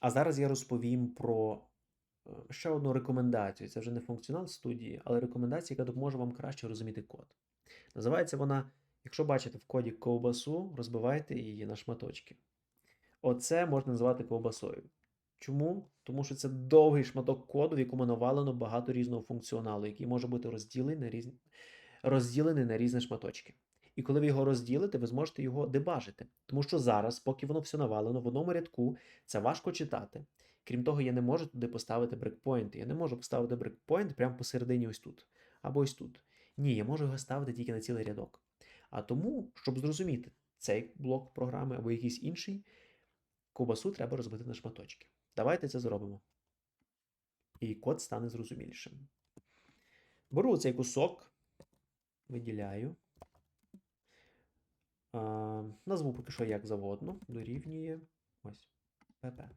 А зараз я розповім про е, ще одну рекомендацію. Це вже не функціонал студії, але рекомендація, яка допоможе вам краще розуміти код. Називається вона, якщо бачите в коді ковбасу, розбивайте її на шматочки. Оце можна називати ковбасою. Чому? Тому що це довгий шматок коду, в якому навалено багато різного функціоналу, який може бути розділений на різні, розділений на різні шматочки. І коли ви його розділите, ви зможете його дебажити. Тому що зараз, поки воно все навалено в одному рядку, це важко читати. Крім того, я не можу туди поставити брекпойнти. Я не можу поставити брекпойнт прямо посередині ось тут. Або ось тут. Ні, я можу його ставити тільки на цілий рядок. А тому, щоб зрозуміти цей блок програми або якийсь інший, ковбасу треба розбити на шматочки. Давайте це зробимо. І код стане зрозумілішим. Беру цей кусок, виділяю. Назву поки що як завгодно. Дорівнює ось pp.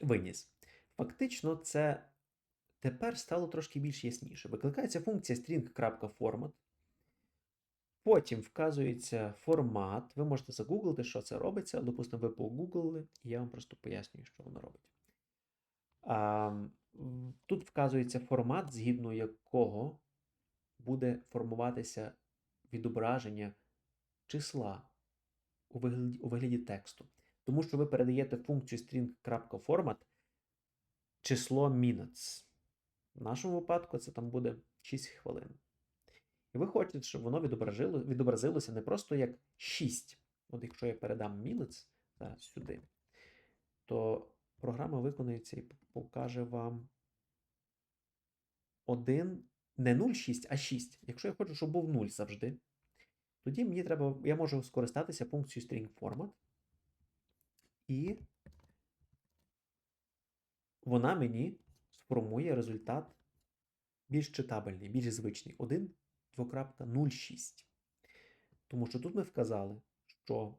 Виніс. Фактично, це тепер стало трошки більш ясніше. Викликається функція string.format. Потім вказується формат. Ви можете загуглити, що це робиться. Допустимо, ви погуглили, і я вам просто пояснюю, що воно робить. А, Тут вказується формат, згідно якого буде формуватися відображення числа у вигляді, у вигляді тексту. Тому що ви передаєте функцію string.format число minutes. В нашому випадку це там буде 6 хвилин. І ви хочете, щоб воно відображило, відобразилося не просто як 6. От якщо я передам minutes зараз сюди, то програма виконується і покаже вам 1, не 0,6, а 6. Якщо я хочу, щоб був 0 завжди, тоді мені треба, я можу скористатися функцією string.format. І вона мені сформує результат більш читабельний, більш звичний. 1, 2.06. Тому що тут ми вказали, що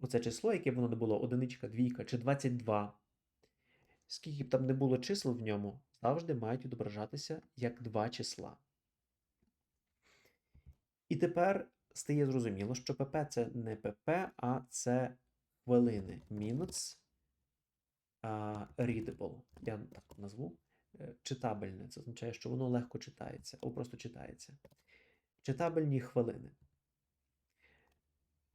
оце число, яке воно не було, одиничка, двійка чи 22, скільки б там не було чисел в ньому, завжди мають відображатися як два числа. І тепер стає зрозуміло, що pp це не pp, а це хвилини. Uh, readable. Я так назву. Е, Читабельне. Це означає, що воно легко читається, або просто читається. Читабельні хвилини.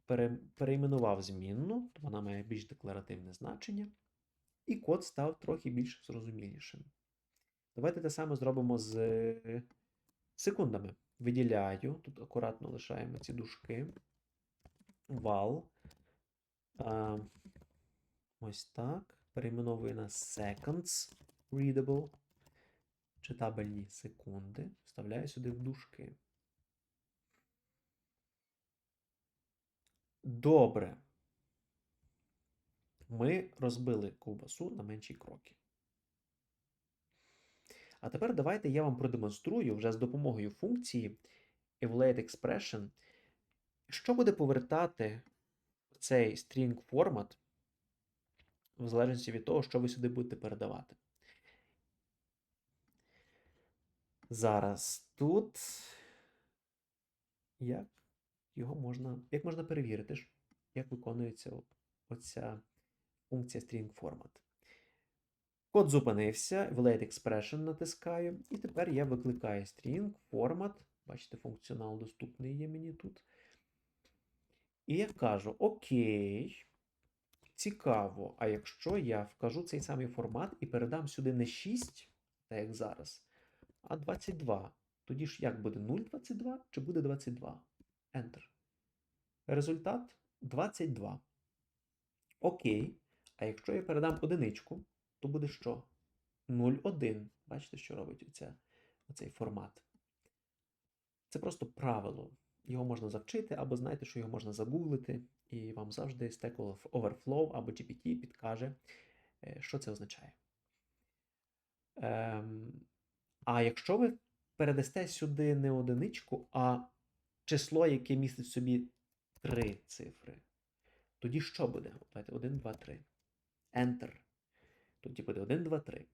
Пере, перейменував змінну, вона має більш декларативне значення. І код став трохи більш зрозумілішим. Давайте те саме зробимо з секундами. Виділяю, тут акуратно лишаємо ці дужки. Вал. Ось так. Перейменовую на seconds readable. Читабельні секунди. Вставляю сюди в дужки. Добре. Ми розбили ковбасу на менші кроки. А тепер давайте я вам продемонструю вже з допомогою функції Evaluate Expression, що буде повертати цей string формат в залежності від того, що ви сюди будете передавати. Зараз тут як його можна, як можна перевірити, як виконується оця функція string format. Код зупинився, Evaluate Expression натискаю, і тепер я викликаю string format. Бачите, функціонал доступний є мені тут. І я кажу: Окей, цікаво. А якщо я вкажу цей самий формат і передам сюди не 6, так як зараз, а 22. Тоді ж як буде 0,22 чи буде 22? Enter. Результат 22. Окей. А якщо я передам одиничку, то буде що? 0,1. Бачите, що робить оця, оцей формат? Це просто правило. Його можна завчити, або знаєте, що його можна загуглити, і вам завжди Stack Overflow або GPT підкаже, е, що це означає. Ем, А якщо ви передасте сюди не одиничку, а число, яке містить в собі три цифри, тоді що буде? Давайте 1, 2, 3. Enter. Тоді буде 1, 2, 3.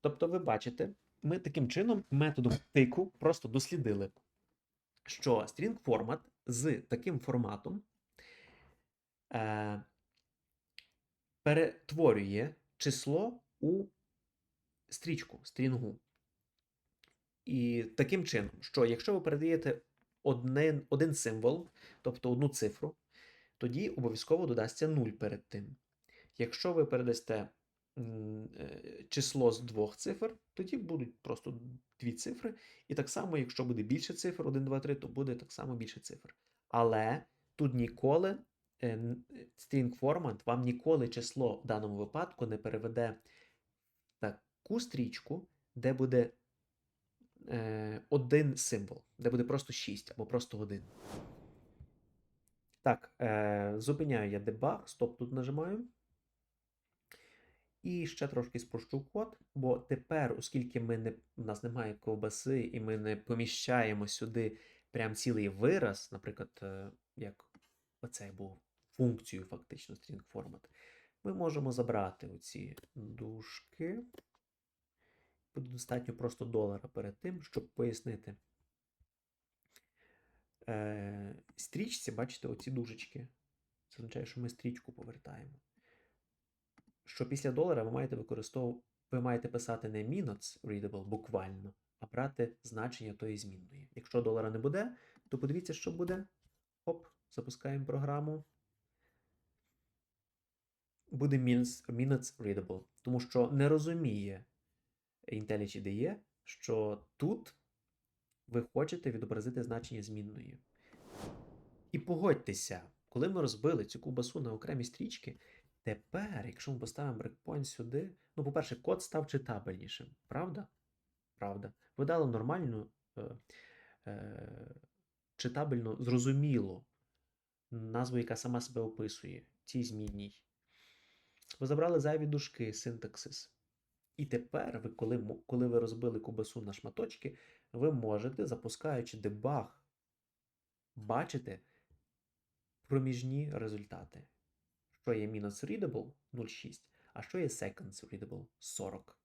Тобто, ви бачите, ми таким чином методом тику просто дослідили, що string формат з таким форматом е, перетворює число у стрічку, стрінгу. І таким чином, що якщо ви передаєте один, один символ, тобто одну цифру, тоді обов'язково додасться 0 перед тим. Якщо ви передасте е, число з двох цифр, тоді будуть просто дві цифри. І так само, якщо буде більше цифр, 1, 2, 3, то буде так само більше цифр. Але тут ніколи е, е, string format вам ніколи число в даному випадку не переведе таку стрічку, де буде е, один символ, де буде просто 6 або просто 1. Так, е, зупиняю я дебаг, стоп тут нажимаю. І ще трошки спрощу код, бо тепер, оскільки ми не, у нас немає ковбаси, і ми не поміщаємо сюди прям цілий вираз, наприклад, е, як оцей був функцію, фактично, string format, ми можемо забрати оці дужки. Буде достатньо просто долара перед тим, щоб пояснити. Е, стрічці, бачите, оці дужечки. Це означає, що ми стрічку повертаємо. Що після долара ви маєте використовувати, ви маєте писати не minutes readable буквально, а брати значення тої змінної. Якщо долара не буде, то подивіться, що буде. Оп, запускаємо програму. Буде minutes, readable, тому що не розуміє IntelliJ IDE, що тут ви хочете відобразити значення змінної. І погодьтеся, коли ми розбили цю ковбасу на окремі стрічки, тепер, якщо ми поставимо брекпойнт сюди, ну, по-перше, код став читабельнішим, правда? Правда. Ви дали нормальну, е, е, читабельну, зрозумілу назву, яка сама себе описує, цій змінній. Ви забрали зайві дужки, синтаксис. І тепер, ви, коли, коли ви розбили кубасу на шматочки, ви можете, запускаючи дебаг, бачити проміжні результати. Що є мінус-readable 0,6, а що є seconds readable 40.